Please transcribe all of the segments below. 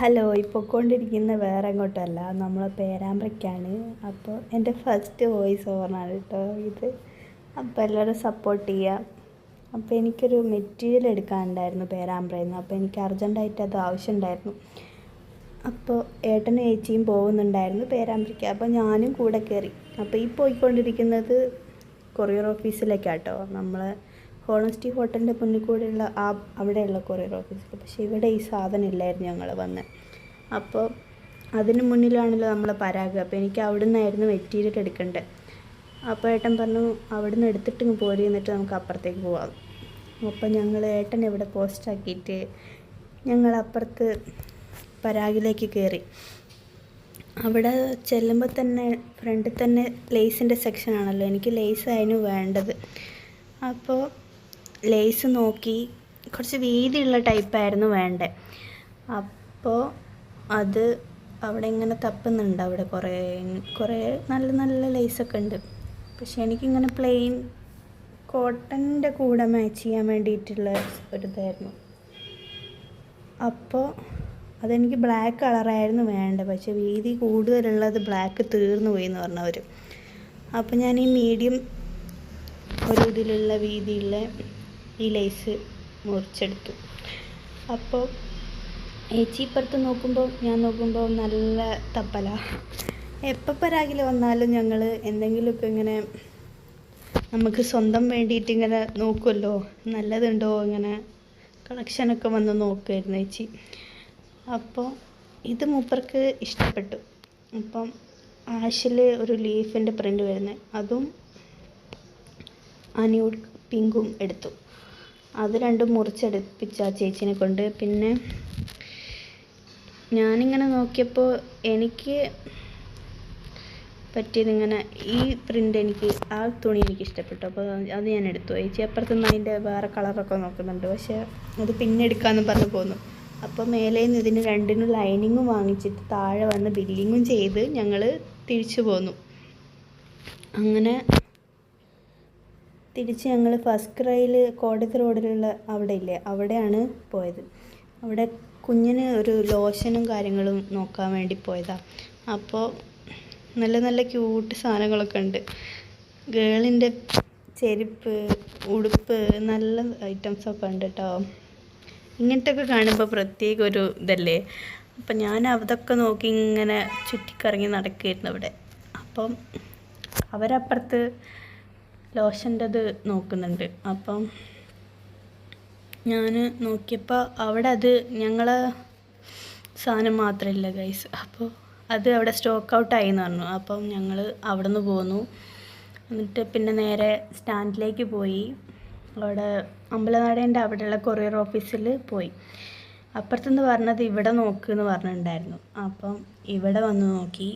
Hello ഇപ്പോൾ കൊണ്ടിരിക്കുന്ന വേറെ എങ്ങോട്ടല്ല നമ്മൾ പേരാമ്പ്രയ്ക്കാണ് അപ്പോൾ എന്റെ ഫസ്റ്റ് വോയിസ് ഓവറാണ് കേട്ടോ ഇത്. അപ്പോൾ എല്ലാവരും സപ്പോർട്ട് ചെയ്യുക അപ്പോൾ എനിക്കൊരു മെറ്റീരിയൽ എടുക്കാനുണ്ടായിരുന്നു പേരാമ്പ്രയിൽ അപ്പോൾ എനിക്ക് അർജന്റായിട്ട് അത് ആവശ്യമുണ്ടായിരുന്നു. അപ്പോൾ ഏട്ടനും ഏച്ചിയും പോകുന്നുണ്ടായിരുന്നു പേരാമ്പ്രയ്ക്ക് അപ്പോൾ ഞാനും കൂടെ കയറി അപ്പോൾ ഈ പോയിക്കൊണ്ടിരിക്കുന്നത് കൊറിയർ ഓഫീസിലേക്കാട്ടോ. നമ്മളെ ഹോണസ്റ്റി ഹോട്ടലിന്റെ മുന്നിൽ കൂടെയുള്ള ആ അവിടെയുള്ള കൊറിയർ ഓഫീസിൽ പക്ഷേ ഇവിടെ ഈ സാധനം ഇല്ലായിരുന്നു ഞങ്ങൾ വന്ന്. അപ്പോൾ അതിന് മുന്നിലാണല്ലോ നമ്മൾ പരാഗ്. അപ്പോൾ എനിക്ക് അവിടെ നിന്നായിരുന്നു മെറ്റീരിയൽ എടുക്കേണ്ടത്. അപ്പോൾ ഏട്ടൻ പറഞ്ഞു അവിടെ നിന്ന് എടുത്തിട്ട് ഇങ്ങ് പോരി എന്നിട്ട് നമുക്ക് അപ്പുറത്തേക്ക് പോവാം. അപ്പോൾ ഞങ്ങൾ ഏട്ടൻ ഇവിടെ പോസ്റ്റാക്കിയിട്ട് ഞങ്ങൾ അപ്പുറത്ത് പരാഗിലേക്ക് കയറി. അവിടെ ചെല്ലുമ്പോൾ തന്നെ ഫ്രണ്ടിൽ തന്നെ ലേസിന്റെ സെക്ഷനാണല്ലോ എനിക്ക് ലേസ് അതിന് വേണ്ടത്. അപ്പോൾ ലേസ് നോക്കി കുറച്ച് വീതിയുള്ള ടൈപ്പായിരുന്നു വേണ്ടേ. അപ്പോൾ അത് അവിടെ ഇങ്ങനെ തപ്പുന്നുണ്ട് അവിടെ കുറേ കുറേ നല്ല നല്ല ലേസൊക്കെ ഉണ്ട്. പക്ഷെ എനിക്കിങ്ങനെ പ്ലെയിൻ കോട്ടന്റെ കൂടെ മാച്ച് ചെയ്യാൻ വേണ്ടിയിട്ടുള്ള ഒരു ഇതായിരുന്നു. അപ്പോൾ അതെനിക്ക് ബ്ലാക്ക് കളറായിരുന്നു വേണ്ടത് പക്ഷേ വീതി കൂടുതലുള്ളത് ബ്ലാക്ക് തീർന്നു പോയി എന്ന് പറഞ്ഞവർ അപ്പോൾ ഞാൻ ഈ മീഡിയം ഒരു ഇതിലുള്ള വീതിയുള്ള ഈ ലേസ് മുറിച്ചെടുത്തു. അപ്പോൾ ഏച്ചി ഇപ്പുറത്ത് നോക്കുമ്പോൾ ഞാൻ നോക്കുമ്പോൾ നല്ല തപ്പല. എപ്പോൾ പരാഗിൽ വന്നാലും ഞങ്ങൾ എന്തെങ്കിലുമൊക്കെ ഇങ്ങനെ നമുക്ക് സ്വന്തം വേണ്ടിയിട്ട് ഇങ്ങനെ നോക്കുമല്ലോ നല്ലതുണ്ടോ ഇങ്ങനെ കളക്ഷനൊക്കെ വന്ന് നോക്കുമായിരുന്നു ചേച്ചി അപ്പോൾ ഇത് മൂപ്പർക്ക് ഇഷ്ടപ്പെട്ടു. അപ്പം ആഷിൽ ഒരു ലീഫിന്റെ പ്രിന്റ് വരുന്നത്. അതും അന്യൂഡ് പിങ്കും എടുത്തു. അത് രണ്ടും മുറിച്ചടുപ്പിച്ച ആ ചേച്ചിനെ കൊണ്ട്. പിന്നെ ഞാനിങ്ങനെ നോക്കിയപ്പോൾ എനിക്ക് പറ്റിയതിങ്ങനെ ഈ പ്രിന്റ് എനിക്ക് ആ തുണി എനിക്ക് ഇഷ്ടപ്പെട്ടു. അപ്പോൾ അത് ഞാൻ എടുത്തു. ചേച്ചി അപ്പുറത്ത് നിന്ന് അതിന്റെ വേറെ കളറൊക്കെ നോക്കുന്നുണ്ട്. പക്ഷേ അത് പിന്നെ എടുക്കാമെന്ന് പറഞ്ഞു പോന്നു. അപ്പോൾ മേലെ നിന്ന് ഇതിന് രണ്ടിനും ലൈനിങ്ങും വാങ്ങിച്ചിട്ട് താഴെ വന്ന് ബില്ലിങ്ങും ചെയ്ത് ഞങ്ങൾ തിരിച്ചു പോന്നു. അങ്ങനെ തിരിച്ച് ഞങ്ങൾ ഫസ്റ്റ് ക്രൈയിൽ കോടതി റോഡിലുള്ള അവിടെ ഇല്ലേ അവിടെയാണ് പോയത്. അവിടെ കുഞ്ഞിന് ഒരു ലോഷനും കാര്യങ്ങളും നോക്കാൻ വേണ്ടി പോയതാണ് അപ്പോൾ നല്ല നല്ല ക്യൂട്ട് സാധനങ്ങളൊക്കെ ഉണ്ട്. ഗേളിന്റെ ചെരുപ്പ് ഉടുപ്പ് നല്ല ഐറ്റംസൊക്കെ ഉണ്ട് കേട്ടോ ഇങ്ങനത്തെയൊക്കെ കാണുമ്പോൾ പ്രത്യേക ഒരു ഇതല്ലേ. അപ്പം ഞാൻ അതൊക്കെ നോക്കി ഇങ്ങനെ ചുറ്റിക്കറങ്ങി നടക്കുകയായിരുന്നു അവിടെ. അപ്പം അവരപ്പുറത്ത് ലോഷന്റെത് നോക്കുന്നുണ്ട്. അപ്പം ഞാൻ നോക്കിയപ്പോൾ അവിടെ അത് ഞങ്ങളെ സാധനം മാത്രമില്ല ഗൈസ് അപ്പോൾ അത് അവിടെ സ്റ്റോക്ക് ഔട്ട് ആയി എന്ന് പറഞ്ഞു. അപ്പം ഞങ്ങൾ അവിടെ നിന്ന് പോന്നു. എന്നിട്ട് പിന്നെ നേരെ സ്റ്റാൻഡിലേക്ക് പോയി. അവിടെ അമ്പലനടേന്റെ അവിടെയുള്ള കൊറിയർ ഓഫീസിൽ പോയി. അപ്പുറത്തുനിന്ന് പറഞ്ഞത് ഇവിടെ നോക്ക് എന്ന് പറഞ്ഞിട്ടുണ്ടായിരുന്നു അപ്പം ഇവിടെ വന്ന് നോക്കി.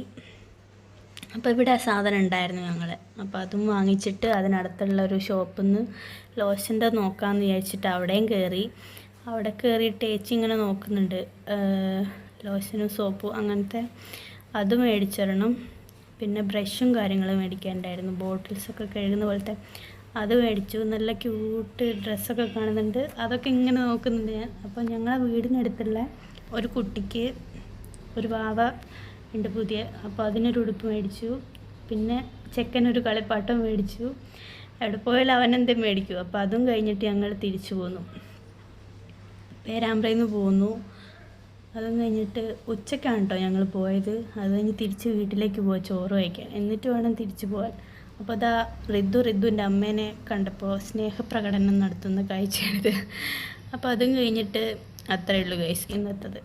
അപ്പോൾ ഇവിടെ ആ സാധനം ഉണ്ടായിരുന്നു ഞങ്ങൾ അപ്പോൾ അതും വാങ്ങിച്ചിട്ട് അതിനടുത്തുള്ള ഒരു ഷോപ്പിൽ നിന്ന് ലോഷന്റെ നോക്കാമെന്ന് വിചാരിച്ചിട്ട് അവിടെയും കയറി അവിടെ കയറിയിട്ട് ഏച്ചി ഇങ്ങനെ നോക്കുന്നുണ്ട്. ലോഷനും സോപ്പും അങ്ങനത്തെ അത് മേടിച്ചിടണം പിന്നെ ബ്രഷും കാര്യങ്ങളും മേടിക്കാനുണ്ടായിരുന്നു. ബോട്ടിൽസൊക്കെ കഴുകുന്ന പോലത്തെ അത് മേടിച്ചു. നല്ല ക്യൂട്ട് ഡ്രസ്സൊക്കെ കാണുന്നുണ്ട്. അതൊക്കെ ഇങ്ങനെ നോക്കുന്നുണ്ട് ഞാൻ. അപ്പോൾ ഞങ്ങളെ വീടിനടുത്തുള്ള ഒരു കുട്ടിക്ക് ഒരു വാവ ഉണ്ട് പുതിയ അപ്പോൾ അതിനൊരു ഉടുപ്പ് മേടിച്ചു. പിന്നെ ചെക്കനൊരു കളിപ്പാട്ടം മേടിച്ചു. അവിടെ പോയാലും അവനെന്തും മേടിക്കും. അപ്പോൾ അതും കഴിഞ്ഞിട്ട് ഞങ്ങൾ തിരിച്ചു പോന്നു. പേരാമ്പ്രയിൽ നിന്ന് പോന്നു. അതും കഴിഞ്ഞിട്ട് ഉച്ചക്കാണ് കേട്ടോ ഞങ്ങൾ പോയത്. അത് കഴിഞ്ഞ് തിരിച്ച് വീട്ടിലേക്ക് പോവാ ചോറ് വയ്ക്കാൻ എന്നിട്ട് വേണം തിരിച്ചു പോകാൻ അപ്പോൾ അതാ റിദ്ദു റിദ്ദുവിന്റെ അമ്മേനെ കണ്ടപ്പോൾ സ്നേഹപ്രകടനം നടത്തുന്ന കാഴ്ചയാണിത് അപ്പോൾ അതും കഴിഞ്ഞിട്ട് അത്രയേ ഉള്ളൂ ഗൈസ് ഇന്നത്തത്.